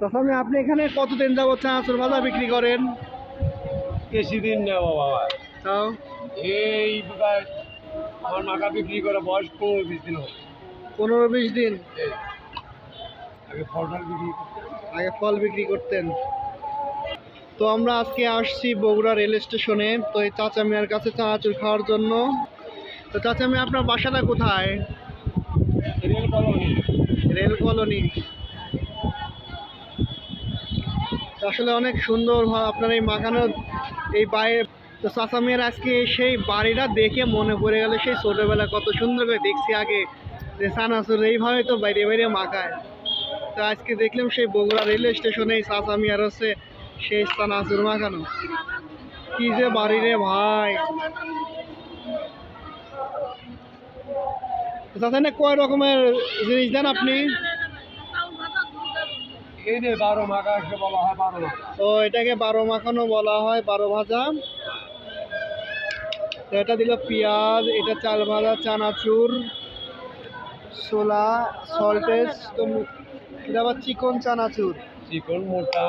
প্রথমে আপনি এখানে কতদিন যাবত চানাচুর ভাজা বিক্রি করেন? বেশি দিন নেব বাবা। তাও? এই আমার মাকা বিক্রি করে বয়স পনেরো বিশ দিন হবে পনেরো বিশ দিন? আগে ফলটাল বিক্রি আগে ফল বিক্রি করতেন। তো আমরা আজকে আসছি বগুড়া রেল স্টেশনে। তো এই চাচা মিয়ার কাছে চানাচুর খাওয়ার জন্য। তো চাচা মিয়া আপনার বাসাটা কোথায়? Rail colony. রেল কলোনি তো আসলে অনেক সুন্দর আপনার এই মাখানো এই বাইরে তো চাচা মেয়ের আজকে সেই বাড়িটা দেখে মনে পড়ে গেল সেই ছোটোবেলা কত সুন্দর করে দেখছি আগে। যে সানাসুর এইভাবে তো বাইরে বাইরে মাখায়। তো আজকে দেখলাম সেই বগুড়া রেলওয়ে স্টেশনে এই চাচা হচ্ছে সেই সানাসুর মাখানো। কি যে বাড়ি রে ভাই। চাচা না কয় রকমের জিনিস দেন আপনি? তো এটাকে বারো মাখানো বলা হয় বারো ভাজা। এটা দিল পেঁয়াজ এটা চাল ভাজা চানাচুর ছোলা সল্টেজ তো এটা আবার চিকন চানাচুর। চিকন মোটা।